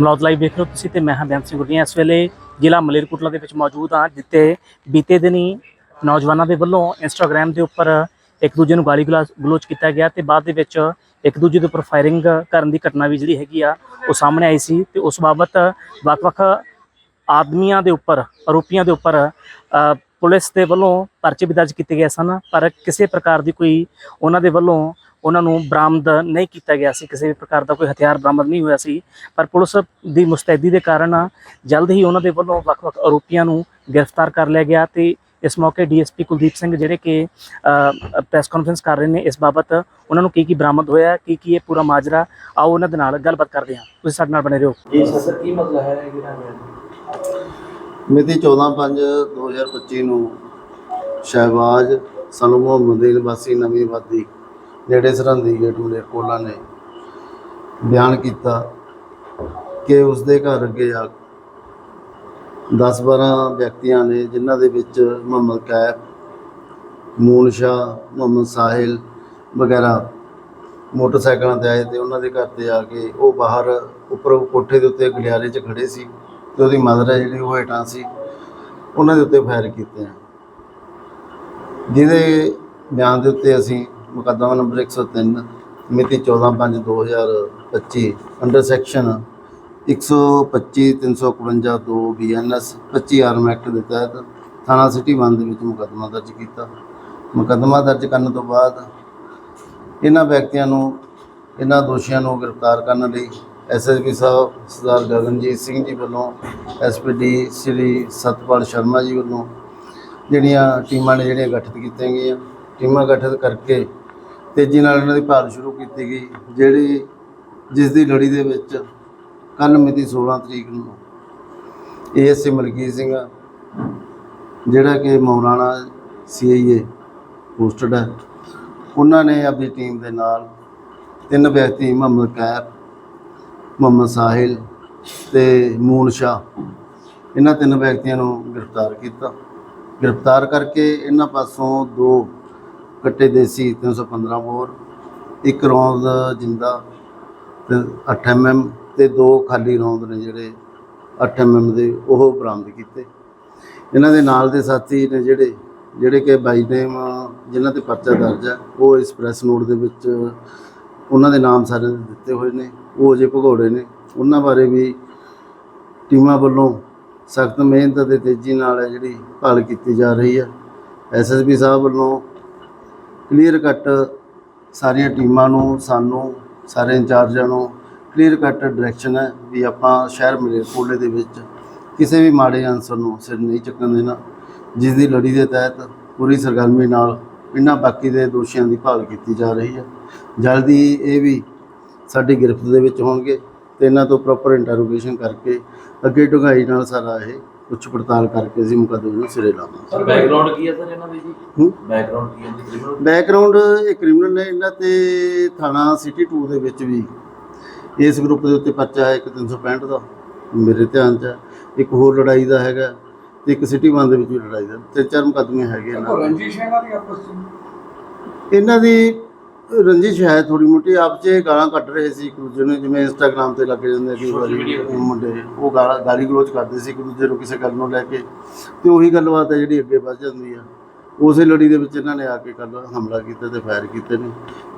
Malaud live ਵੇਖ ਰਹੇ ਹੋ ਤੁਸੀਂ ਤੇ ਮੈਂ ਹਾਂ ਬੈਂਸ ਸਿੰਘ ਗੁਰਦੀਆਂ ਇਸ ਵੇਲੇ ਜ਼ਿਲ੍ਹਾ ਮਲੇਰਕੋਟਲਾ ਦੇ ਵਿੱਚ ਮੌਜੂਦ ਹਾਂ, ਜਿੱਥੇ ਬੀਤੇ ਦਿਨੀ ਨੌਜਵਾਨਾਂ ਦੇ ਵੱਲੋਂ ਇੰਸਟਾਗ੍ਰam ਦੇ ਉੱਪਰ ਇੱਕ ਦੂਜੇ ਨੂੰ ਗਾਲੀ ਗਲਾ- ਗਲੋਚ ਕੀਤਾ ਗਿਆ ਤੇ ਬਾਅਦ ਦੇ ਵਿੱਚ ਇੱਕ ਦੂਜੇ ਦੇ ਉੱਪਰ ਫਾਇਰਿੰਗ ਕਰਨ ਦੀ ਘਟਨਾ ਵੀ ਜਿਹੜੀ ਹੈਗੀ ਆ, ਉਹ ਸਾਹਮਣੇ ਆਈ ਸੀ ਤੇ ਉਸ ਬਾਬਤ ਵੱਖ-ਵੱਖ ਆਦਮੀਆਂ ਦੇ ਉੱਪਰ, ਆਰੋਪੀਆਂ ਦੇ ਉੱਪਰ ਪੁਲਿਸ ਦੇ ਵੱਲੋਂ ਪਰਚੇ ਵੀ ਦਰਜ ਕੀਤੇ ਗਏ ਸਨ, ਪਰ ਕਿਸੇ ਪ੍ਰਕਾਰ ਦੀ ਕੋਈ ਉਹਨਾਂ ਦੇ ਵੱਲੋਂ ਉਹਨਾਂ ਨੂੰ ਬਰਾਮਦ ਨਹੀਂ ਕੀਤਾ ਗਿਆ ਸੀ ਕਿਸੇ ਵੀ ਪ੍ਰਕਾਰ ਦਾ ਕੋਈ ਹਥਿਆਰ ਬਰਾਮਦ ਨਹੀਂ ਹੋਇਆ ਸੀ। ਪਰ ਪੁਲਿਸ ਦੀ ਮੁਸਤੈਦੀ ਦੇ ਕਾਰਨ ਜਲਦ ਹੀ ਉਹਨਾਂ ਦੇ ਵੱਲੋਂ ਵੱਖ-ਵੱਖ ਆਰੋਪੀਆਂ ਨੂੰ ਗ੍ਰਿਫਤਾਰ ਕਰ ਲਿਆ ਗਿਆ ਤੇ ਇਸ ਮੌਕੇ ਡੀਐਸਪੀ ਕੁਲਦੀਪ ਸਿੰਘ ਜਿਹੜੇ ਕਿ ਪ੍ਰੈਸ ਕਾਨਫਰੰਸ ਕਰ ਰਹੇ ਨੇ ਇਸ ਬਾਬਤ ਉਹਨਾਂ ਨੂੰ ਕੀ ਕੀ ਬਰਾਮਦ ਹੋਇਆ ਕੀ ਕੀ ਇਹ ਪੂਰਾ ਮਾਜਰਾ ਆਓ ਉਹਨਾਂ ਦੇ ਨਾਲ ਗੱਲਬਾਤ ਕਰਦੇ ਹਾਂ। ਤੁਸੀਂ ਸਾਡੇ ਨਾਲ ਬਣੇ ਰਹੋ। ਜੀ ਸਰ ਕੀ ਮਸਲਾ ਹੈ ਜਿਹੜਾ ਮਿਤੀ 14/5/2025 ਨੂੰ ਸ਼ਹਿਬਾਜ਼ ਸਨੂ ਮੁਹੰਮਦ ਨਿਵਾਸੀ ਨਵੀਂ ਆਬਾਦੀ ਜਿਹੜੇ ਸਰਹੰਦੀ ਗੇਟ ਮਲੇਰਕੋਟਲਾ ਨੇ ਬਿਆਨ ਕੀਤਾ ਕਿ ਉਸ ਦੇ ਘਰ ਅੱਗੇ ਆ 10-12 ਵਿਅਕਤੀਆਂ ਨੇ, ਜਿਨ੍ਹਾਂ ਦੇ ਵਿੱਚ ਮੁਹੰਮਦ ਕੈਫ, ਮੂਨ ਸ਼ਾਹ, ਮੁਹੰਮਦ ਸਾਹਿਲ ਵਗੈਰਾ ਮੋਟਰਸਾਈਕਲਾਂ ਤੇ ਆਏ ਤੇ ਉਹਨਾਂ ਦੇ ਘਰ ਤੇ ਆ ਕੇ ਉਹ ਬਾਹਰ ਉੱਪਰ ਕੋਠੇ ਦੇ ਉੱਤੇ ਗਲਿਆਰੇ 'ਚ ਖੜੇ ਸੀ ਤੇ ਉਹਦੀ ਮਦਰ ਹੈ ਜਿਹੜੀ, ਉਹ ਹੇਠਾਂ ਸੀ। ਉਹਨਾਂ ਦੇ ਉੱਤੇ ਫਾਇਰ ਕੀਤੇ ਆ। ਜਿਹਦੇ ਬਿਆਨ ਦੇ ਉੱਤੇ ਅਸੀਂ ਮੁਕੱਦਮਾ ਨੰਬਰ 103 ਮਿਤੀ 14/5/2025 under section 125 351 2 BNS 25 arm act ਦੇ ਤਹਿਤ ਥਾਣਾ ਸਿਟੀ ਬੰਦ ਦੇ ਵਿੱਚ ਮੁਕੱਦਮਾ ਦਰਜ ਕੀਤਾ। ਮੁਕੱਦਮਾ ਦਰਜ ਕਰਨ ਤੋਂ ਬਾਅਦ ਇਹਨਾਂ ਵਿਅਕਤੀਆਂ ਨੂੰ, ਇਹਨਾਂ ਦੋਸ਼ੀਆਂ ਨੂੰ ਗ੍ਰਿਫਤਾਰ ਕਰਨ ਲਈ ਐਸਐਸਪੀ ਸਾਹਿਬ, ਸਰਦਾਰ ਗਗਨਜੀਤ ਸਿੰਘ ਜੀ ਵੱਲੋਂ ਐਸਪੀਡੀ ਸ੍ਰੀ ਸਤਪਾਲ ਸ਼ਰਮਾ ਜੀ ਵੱਲੋਂ ਜਿਹੜੀਆਂ ਟੀਮਾਂ ਨੇ ਜਿਹੜੀਆਂ ਗਠਿਤ ਕੀਤੀਆਂ ਗਈਆਂ, ਟੀਮਾਂ ਗਠਿਤ ਕਰਕੇ ਤੇਜ਼ੀ ਨਾਲ ਇਹਨਾਂ ਦੀ ਭਾਲ ਸ਼ੁਰੂ ਕੀਤੀ ਗਈ, ਜਿਹੜੀ ਜਿਸ ਦੀ ਲੜੀ ਦੇ ਵਿੱਚ ਕੱਲ੍ਹ ਮਿਤੀ 16 ਤਰੀਕ ਨੂੰ ਏਐਸਸੀ ਮਲਕੀਤ ਸਿੰਘ, ਜਿਹੜਾ ਕਿ ਮੌਲਾਨਾ ਸੀਆਈਏ ਪੋਸਟਡ ਹੈ, ਉਹਨਾਂ ਨੇ ਆਪਣੀ ਟੀਮ ਦੇ ਨਾਲ ਤਿੰਨ ਵਿਅਕਤੀ, ਮੁਹੰਮਦ ਕੈਬ, ਮੁਹੰਮਦ ਸਾਹਿਲ ਤੇ ਮੂਨ ਸ਼ਾਹ, ਇਹਨਾਂ ਤਿੰਨ ਵਿਅਕਤੀਆਂ ਨੂੰ ਗ੍ਰਿਫਤਾਰ ਕੀਤਾ। ਗ੍ਰਿਫਤਾਰ ਕਰਕੇ ਇਹਨਾਂ ਪਾਸੋਂ ਦੋ ਕੱਟੇ ਦੇਸੀ 315 ਬੋਰ, ਇੱਕ ਰੌਂਦ ਜਿੰਦਾ ਤੇ 8 ਐਮਐਮ ਤੇ ਦੋ ਖਾਲੀ ਰੌਂਦ ਨੇ ਜਿਹੜੇ 8 ਐਮਐਮ ਦੇ, ਉਹ ਬਰਾਮਦ ਕੀਤੇ। ਇਹਨਾਂ ਦੇ ਨਾਲ ਦੇ ਸਾਥੀ ਨੇ ਜਿਹੜੇ ਜਿਹੜੇ ਕਿ ਬਾਈ ਨੇਮ ਜਿਨ੍ਹਾਂ ਤੇ ਪਰਚਾ ਦਰਜ ਹੈ, ਉਹ ਇਸ ਪ੍ਰੈਸ ਨੋਟ ਦੇ ਵਿੱਚ ਉਹਨਾਂ ਦੇ ਨਾਮ ਸਾਰੇ ਦਿੱਤੇ ਹੋਏ ਨੇ, ਉਹ ਅਜੇ ਭਗੌੜੇ ਨੇ। ਉਹਨਾਂ ਬਾਰੇ ਵੀ ਟੀਮਾਂ ਵੱਲੋਂ ਸਖਤ ਮਿਹਨਤ ਅਤੇ ਤੇਜ਼ੀ ਨਾਲ ਜਿਹੜੀ ਭਾਲ ਕੀਤੀ ਜਾ ਰਹੀ ਹੈ। ਐਸਐਸਪੀ ਸਾਹਿਬ ਵੱਲੋਂ ਕਲੀਅਰ ਕੱਟ ਸਾਰੀਆਂ ਟੀਮਾਂ ਨੂੰ, ਸਾਨੂੰ, ਸਾਰੇ ਇੰਚਾਰਜਾਂ ਨੂੰ ਕਲੀਅਰ ਕੱਟ ਡਾਇਰੈਕਸ਼ਨ ਹੈ ਵੀ ਆਪਾਂ ਸ਼ਹਿਰ ਮਲੇਰਕੋਟਲੇ ਦੇ ਵਿੱਚ ਕਿਸੇ ਵੀ ਮਾੜੇ ਅਨਸਰ ਨੂੰ ਸਿਰ ਨਹੀਂ ਚੱਕਣ ਦੇਣਾ। ਜਿਸ ਦੀ ਲੜੀ ਦੇ ਤਹਿਤ ਪੂਰੀ ਸਰਗਰਮੀ ਨਾਲ ਇਹਨਾਂ ਬਾਕੀ ਦੇ ਦੋਸ਼ੀਆਂ ਦੀ ਭਾਲ ਕੀਤੀ ਜਾ ਰਹੀ ਹੈ। ਜਲਦੀ ਇਹ ਵੀ ਸਾਡੀ ਗ੍ਰਿਫਤ ਦੇ ਵਿੱਚ ਹੋਣਗੇ ਤੇ ਇਹਨਾਂ ਤੋਂ ਪ੍ਰੋਪਰ ਇੰਟਰੋਗੇਸ਼ਨ ਕਰਕੇ ਅੱਗੇ ਢੁਗਾਈ ਨਾਲ ਸਾਰਾ ਇਹ ਪੁੱਛ ਪੜਤਾਲ ਕਰਕੇ ਅਸੀਂ ਮੁਕੱਦਮੇ ਨੂੰ ਸਿਰੇ ਲਾਵਾਂਗੇ ਸਰ ਬੈਕਗ੍ਰਾਉਂਡ ਕੀ ਹੈ ਸਰ ਇਹਨਾਂ ਦੀ ਜੀ ਹੂੰ? ਬੈਕਗ੍ਰਾਉਂਡ ਕੀ ਹੈ ਜੀ ਕ੍ਰਿਮੀਨਲ ਬੈਕਗ੍ਰਾਉਂਡ ਇਹ ਕ੍ਰਿਮੀਨਲ ਨੇ ਇਹਨਾਂ ਤੇ ਥਾਣਾ ਸਿਟੀ 2 ਦੇ ਵਿੱਚ ਵੀ ਇਸ ਗਰੁੱਪ ਦੇ ਉੱਤੇ ਪਰਚਾ ਹੈ ਇੱਕ 365 ਦਾ ਮੇਰੇ ਧਿਆਨ 'ਚ ਹੈ। ਇੱਕ ਹੋਰ ਲੜਾਈ ਦਾ ਹੈਗਾ ਤੇ ਇੱਕ ਸਿਟੀ 1 ਦੇ ਵਿੱਚ ਵੀ ਲੜਾਈ ਦਾ ਤੇ ਚਾਰ ਮੁਕੱਦਮੇ ਹੈਗੇ ਇਹਨਾਂ ਦੇ। ਰੰਜਿਸ਼ ਹੈ ਇਹਨਾਂ ਦੀ ਆਪਸ ਵਿੱਚ ਇਹਨਾਂ ਦੀ ਰੰਜਿਸ਼ ਹੈ ਥੋੜੀ ਮੋਟੀ ਆਪ 'ਚ ਇਹ ਗਾਲਾਂ ਕੱਢ ਰਹੇ ਸੀ ਇੱਕ ਦੂਜੇ ਨੂੰ ਜਿਵੇਂ ਇੰਸਟਾਗ੍ਰam ਤੇ ਲੱਗੇ ਜਾਂਦੇ Social ਵਾਰੀ। ਮੁੰਡੇ ਉਹ ਗਾਲਾਂ ਗਾਲੀ ਗਲੋਚ ਕਰਦੇ ਸੀ ਇੱਕ ਦੂਜੇ ਨੂੰ ਕਿਸੇ ਗੱਲ ਨੂੰ ਲੈ ਕੇ ਤੇ ਉਹੀ ਗੱਲਬਾਤ ਹੈ ਜਿਹੜੀ ਅੱਗੇ ਵੱਧ ਜਾਂਦੀ ਆ। ਉਸੇ ਲੜੀ ਦੇ ਵਿੱਚ ਇਹਨਾਂ ਨੇ ਆ ਕੇ ਕੱਲ ਹਮਲਾ ਕੀਤਾ ਤੇ ਫਾਇਰ ਕੀਤੇ ਨੇ।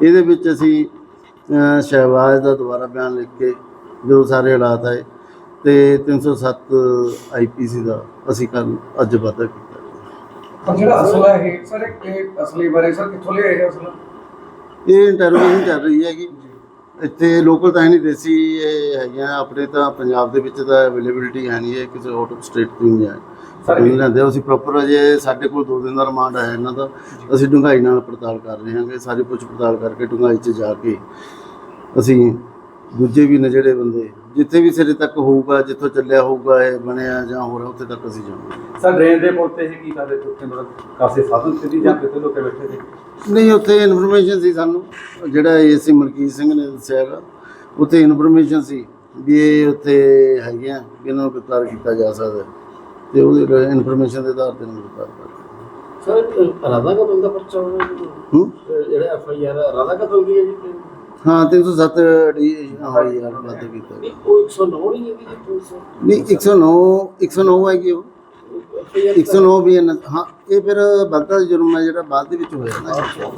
ਇਹਦੇ ਵਿੱਚ ਅਸੀਂ ਸ਼ਹਿਬਾਜ਼ ਦਾ ਦੁਬਾਰਾ ਬਿਆਨ ਲਿਖ ਕੇ ਜੋ ਸਾਰੇ ਹਾਲਾਤ ਆਏ ਤੇ 307 ਆਈਪੀਸੀ ਦਾ ਅਸੀਂ ਕੱਲ ਅੱਜ ਵਾਧਾ ਕੀਤਾ। ਪਰ ਜਿਹੜਾ ਅਸਲ ਹੈ ਇਹ ਸਰ ਇਹ- ਇਹ ਅਸਲੀ ਬਾਰੇ ਸਰ ਕਿੱਥੋਂ ਲਿਆ ਇਹ ਅਸਲ? ਇਹ ਇੰਟਰਵਿਊ ਚੱਲ ਰਹੀ ਹੈਗੀ। ਇੱਥੇ ਲੋਕਲ ਤਾਂ ਹੈ ਨਹੀਂ ਦੇਸੀ ਇਹ ਹੈਗੀਆਂ ਆਪਣੇ ਤਾਂ ਪੰਜਾਬ ਦੇ ਵਿੱਚ ਤਾਂ ਅਵੇਲੇਬਿਲਿਟੀ ਹੈ ਨਹੀਂ ਹੈ ਕਿਸੇ ਆਊਟ ਆਫ ਸਟੇਟ ਤੋਂ ਹੀ ਹੈ ਨਹੀਂ ਲੈਂਦੇ ਅਸੀਂ ਪ੍ਰੋਪਰ ਅਜੇ ਸਾਡੇ ਕੋਲ ਦੋ ਦਿਨ ਦਾ ਰਿਮਾਂਡ ਹੈ ਇਹਨਾਂ ਦਾ। ਅਸੀਂ ਡੂੰਘਾਈ ਨਾਲ ਪੜਤਾਲ ਕਰ ਰਹੇ ਹਾਂਗੇ ਸਾਰੀ ਪੁੱਛ ਪੜਤਾਲ ਕਰਕੇ ਡੂੰਘਾਈ 'ਚ ਜਾ ਕੇ ਅਸੀਂ ਦੂਜੇ ਵੀ ਨੇ ਜਿਹੜੇ ਬੰਦੇ। ਜਿੱਥੇ ਵੀ ਸਿਰੇ ਤੱਕ ਹੋਊਗਾ ਜਿੱਥੋਂ ਚੱਲਿਆ ਹੋਊਗਾ ਇਹ ਬਣਿਆ ਜਾਂ ਹੋਰ ਉੱਥੇ ਤੱਕ ਅਸੀਂ ਜਾਵਾਂਗੇ। ਸਰ ਡਰੇਨ ਦੇ ਪੁਲ ਤੇ ਇਹ ਕੀ ਕਰਦੇ ਉੱਥੇ ਮਤਲਬ ਕਾਸੇ ਸਾਧਨ ਸੀ ਜਾਂ ਕਿਤੇ ਲੋਕੇ ਬੈਠੇ ਸੀ? ਨਹੀਂ ਉੱਥੇ ਇਨਫੋਰਮੇਸ਼ਨ ਸੀ ਸਾਨੂੰ। ਜਿਹੜਾ ਏਸੀ ਮਲਕੀਤ ਸਿੰਘ ਨੇ ਦੱਸਿਆ ਹੈਗਾ ਉੱਥੇ ਇਨਫੋਰਮੇਸ਼ਨ ਸੀ ਵੀ ਇਹ ਉੱਥੇ ਹੈਗੀਆਂ ਵੀ ਇਹਨਾਂ ਨੂੰ ਗ੍ਰਿਫਤਾਰ ਕੀਤਾ ਜਾ ਸਕਦਾ ਹੈ। ਤੇ ਉਹਦੀ ਇਨਫੋਰਮੇਸ਼ਨ ਦੇ ਆਧਾਰ ਤੇ ਇਹਨੂੰ ਗ੍ਰਿਫਤਾਰ ਕਰ। ਸਰ ਰਾਧਾ ਕਤਲ ਦਾ ਪਰਚਾ ਹੋਣਾ ਹੂੰ? ਜਿਹੜਾ ਐਫ ਆਈ ਆਰ ਰਾਧਾ ਕਤਲ ਦੀ ਹੈ ਜੀ? ਹਾਂ 307 ਡੀ ਹੋਈ ਯਾਰ ਬਾਤ ਕੀਤਾ। ਉਹ 109 ਨਹੀਂ ਹੈਗੀ ਜੀ ਪੁਲਿਸ ਨਹੀਂ 109 109 ਹੈ ਕਿ ਉਹ। 109 ਵੀ ਹੈ ਨਾ- ਹਾਂ ਇਹ ਫਿਰ ਬੰਦਾ ਜੁਰਮ ਹੈ ਜਿਹੜਾ ਬਾਅਦ ਦੇ ਵਿੱਚ ਹੋਇਆ ਨਾ।